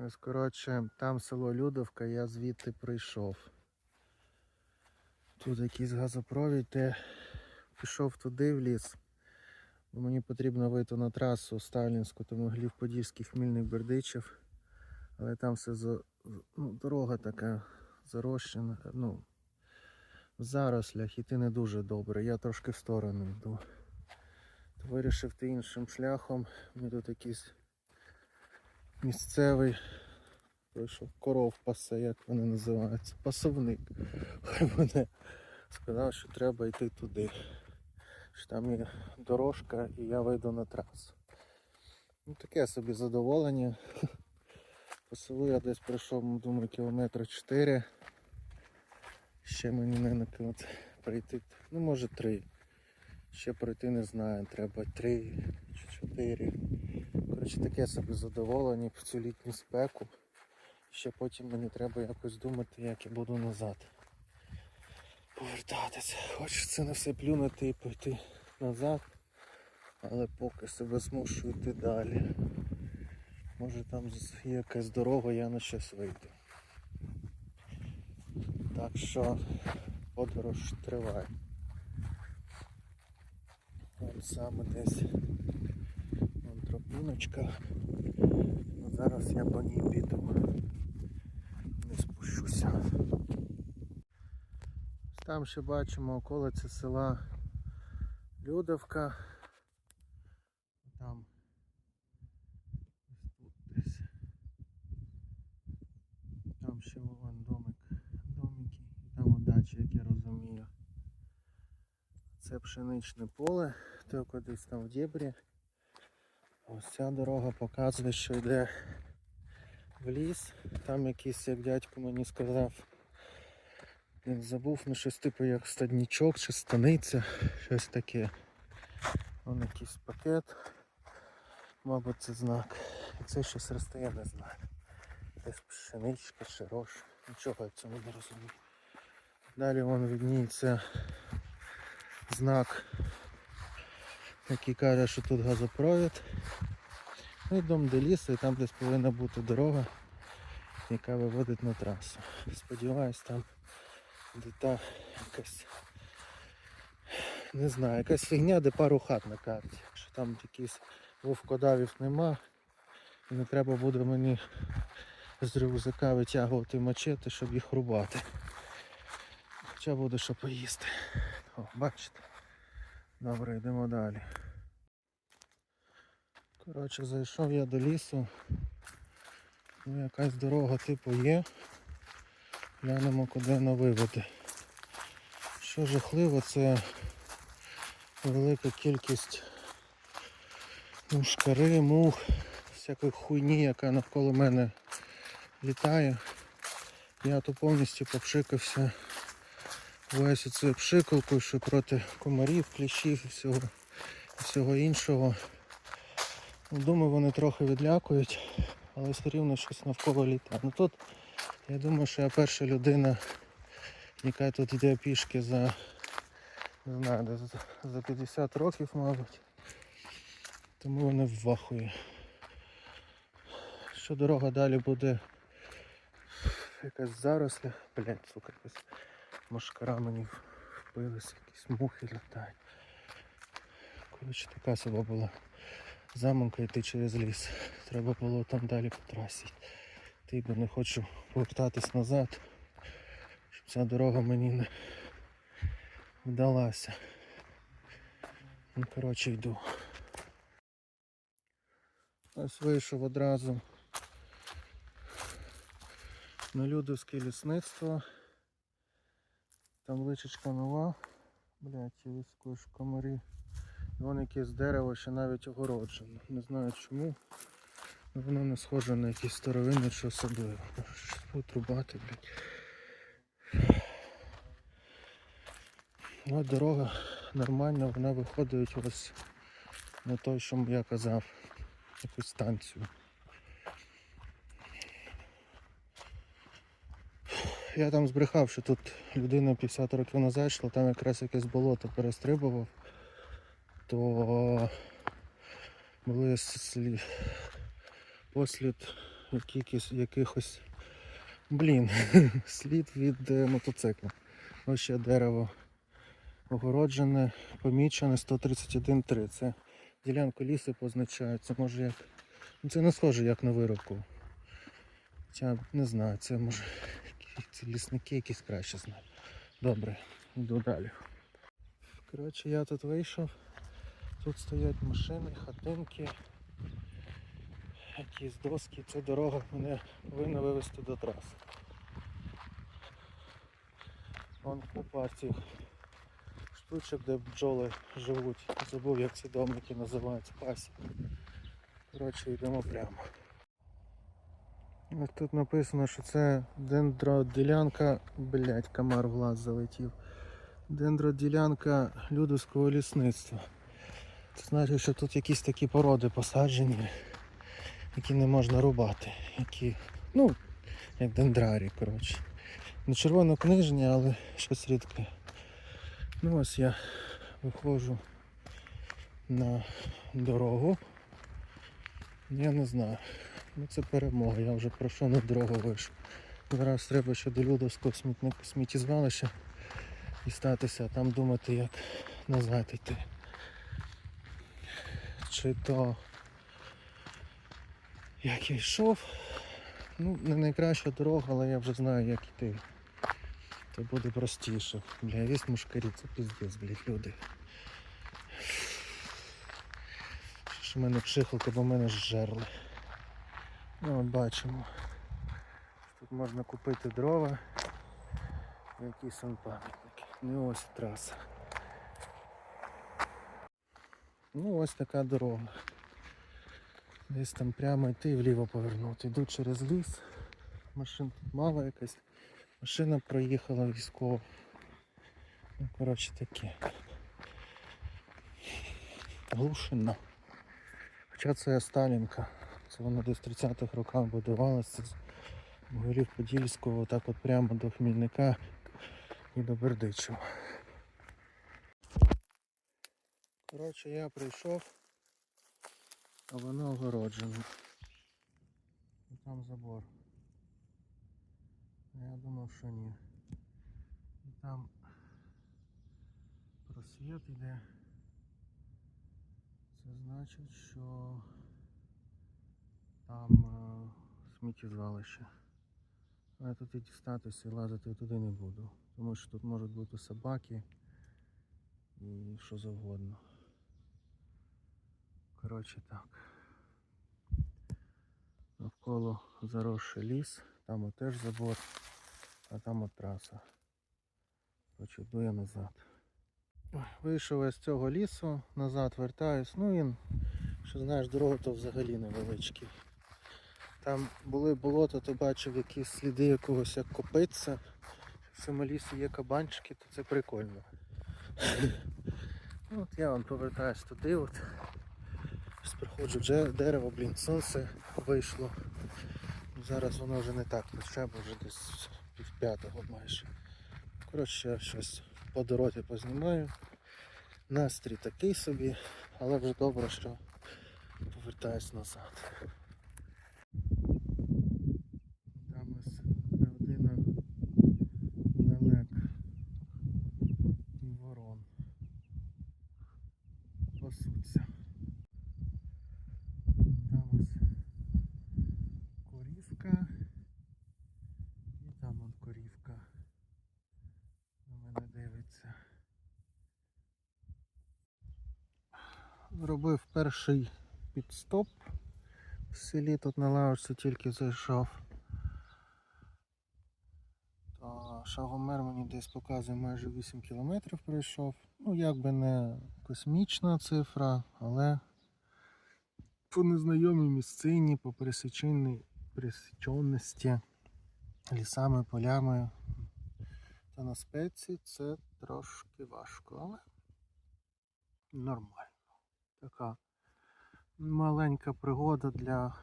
Ось, коротше, там село Людовка, я звідти прийшов. Тут якийсь газопровід, де пішов туди в ліс. Бо мені потрібно вийти на трасу Сталінську, тому Глів Подільський, Хмільник, Бердичів. Але там все за... ну, дорога така зарощена, ну, в зарослях іти не дуже добре. Я трошки в сторону йду. То вирішив йти іншим шляхом. Мені тут якийсь місцевий прийшов коров пасе, як вони називаються, пасовник. Мене сказав, що треба йти туди. Що там є дорожка і я вийду на трасу. Ну таке собі задоволення. По я десь пройшов, думаю, кілометра 4. Ще мені не от, пройти, ну може 3. Ще пройти не знаю, треба 3 чи 4. Коротше, таке собі задоволення в цю літню спеку. Ще потім мені треба якось думати, як я буду назад повертатися. Хочеться на все плюнути і пойти назад, але поки себе змушу йти далі. Може там є якась дорога, я на щось вийду. Так що подорож триває. Вон саме десь вон. Ну, зараз я по ній піду. Не спущуся. Там ще бачимо околиці села Людовка. Там десь. Там ще вон домик, домики, там от дача, як я розумію. Це пшеничне поле, то кудись там в дібрі. Ось ця дорога показує, що йде в ліс. Там якийсь, як дядько мені сказав, він забув, ну щось типу як стаднічок чи станиця, щось таке. Вон якийсь пакет. Мабуть, це знак. І це щось росте, я не знаю. Якась пшеничка, чи рож. Нічого я в цьому не розумію. Далі вон видніється знак, який каже, що тут газопровід. Ну і дом до лісу, і там десь повинна бути дорога, яка виводить на трасу. Сподіваюсь, там де та якась не знаю, якась фігня, де пару хат на карті. Що там якісь вовкодавів нема. І не треба буде мені з рюкзака витягувати мачети, щоб їх рубати. Хоча буде що поїсти. О, бачите? Добре, йдемо далі. Коротше, зайшов я до лісу. Ну, якась дорога типу є. Глянемо куди вона виведе. Що жахливо, це велика кількість мушкари, мух, всякої хуйні, яка навколо мене літає. Я то повністю попшикався весь оцею пшикалкою, що проти комарів, кліщів і всього, і всього іншого. Ну, Думаю, вони трохи відлякують, але все рівно щось навколо літає. Ну тут я думаю, що я перша людина, яка тут йде пішки за не знаю, за- за 50 років, мабуть. Тому вони в вахуї. Що дорога далі буде якась заросля. Блять, сука, якась машкара мені впилися, якісь мухи літають. Коротше, така собі була заманка йти через ліс. Треба було там далі по трасі. Ти бо не хочу повертатись назад, щоб ця дорога мені не вдалася. Ну, коротше, йду. Ось вийшов одразу на Людовське лісництво. Там личечка нова. Блять, ці вискуєш комарі. І Вон якесь дерево ще навіть огороджено. Не знаю чому. Воно не схоже на якісь старовинне чи особливе. Щось Отрубати, блядь. Ну, дорога нормальна, вона виходить ось на той, що я казав, якусь станцію. Я там збрехав, що тут людина 50 років назад йшла, там якраз якесь болото перестрибував, то були слі... послід якихось, якихось блін, слід від е, мотоцикла. Ось ще дерево огороджене, помічене 131.3. Це ділянку лісу позначають. Це може як. Ну, це не схоже як на виробку. Хоча не знаю, це може ці лісники якісь краще знають. Добре, йду далі. Коротше, я тут вийшов. Тут стоять машини, хатинки, якісь доски. Ця дорога мене повинна вивести до траси. Вон купа цих штучок, де бджоли живуть. Забув, як ці домики називаються пасі. Коротше, йдемо прямо. Ось тут написано, що це дендроділянка, блять, комар в глаз залетів. Дендроділянка людовського лісництва. Це значить, що тут якісь такі породи посаджені, які не можна рубати. Які, ну, як дендрарі, коротше. Не червонокнижні, але щось рідке. Ну ось я виходжу на дорогу. Я не знаю. Ну це перемога, я вже пройшов на дорогу вийшов. Зараз треба ще до Людовського сміттєзвалища дістатися, а там думати, як назад йти. Чи то як я йшов, ну не найкраща дорога, але я вже знаю як йти. Це буде простіше. Бля, весь мушкарі, це піздець, блядь, люди. Що ж мене пшихалка, бо мене зжерли. Ну, бачимо. Тут можна купити дрова. Якісь он пам'ятники. Ну ось траса. Ну ось така дорога. Десь там прямо йти і вліво повернути. Йду через ліс. Машин тут мало якась. Машина проїхала військова. Ну, коротше таке. Глушина. Хоча це Сталінка. Це воно десь в 30-х роках будувалося з горів Подільського, так от прямо до Хмільника і до Бердичева. Коротше, я прийшов, а воно огороджено. І там забор. Я думав, що ні. І там просвіт іде. Це значить, що там е, сміттєзвалище. А я тут і дістатися і лазити туди не буду. Тому що тут можуть бути собаки і що завгодно. Коротше так. Навколо заросший ліс, там от теж забор, а там от траса. Коротше, йду я назад. Вийшов я з цього лісу, назад вертаюсь. Ну він, що знаєш, дорога то взагалі невеличкий. Там були болота, то бачив якісь сліди якогось як копитця. В цьому лісі є кабанчики, то це прикольно. От я вон повертаюсь туди. От. Дже- дерево, блін, сонце вийшло. Зараз воно вже не так бо вже десь пів п'ятого майже. Коротше, я щось по дорозі познімаю. Настрій такий собі, але вже добре, що повертаюсь назад. Там ось родина лелек і ворон. Пасуться. Там ось корівка. І там он корівка. На мене дивиться. Зробив перший підстоп в селі, тут на лавочці тільки зайшов. То шагомер мені десь показує майже 8 кілометрів пройшов. Ну, якби не космічна цифра, але по незнайомій місцині, по пересіченості лісами, полями та на спеці це трошки важко, але нормально. Така маленька пригода для,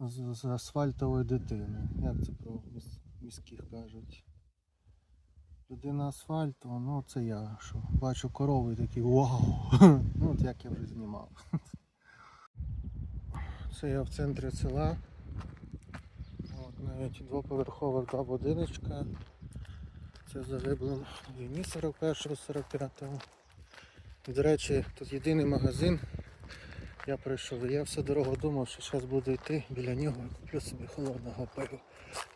з, асфальтової дитини. Як це про міс- міських кажуть? Людина асфальту, ну це я, що бачу корови і такий вау! ну от як я вже знімав. Це я в центрі села. От, навіть двоповерхова два будиночка. Це загиблим війні 41-45. І, До речі, тут єдиний магазин. Я прийшов я всю дорогу думав, що зараз буду йти біля нього і куплю собі холодного пива.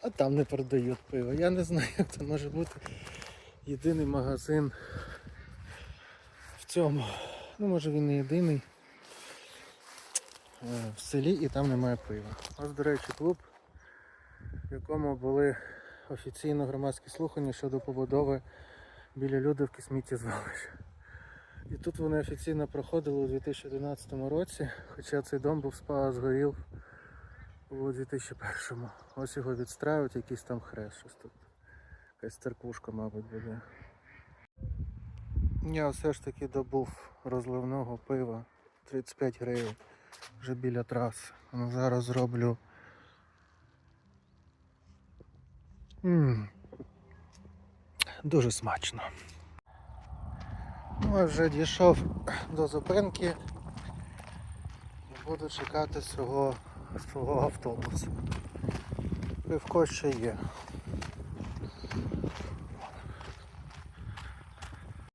А там не продають пиво. Я не знаю, як це може бути єдиний магазин в цьому. Ну, може він не єдиний е, в селі і там немає пива. Ось, до речі, клуб, в якому були офіційно громадські слухання щодо побудови біля Людовки сміттєзвалища. І тут вони офіційно проходили у 2011 році, хоча цей дом був спа згорів у 2001. Ось його відстраюють, якийсь там хрест щось тут. Якась церквушка, мабуть, буде. Я все ж таки добув розливного пива 35 гривень вже біля траси. Ну, зараз зроблю. м Дуже смачно. Ну, вже дійшов до зупинки і буду чекати свого, свого автобусу. Пивко ще є.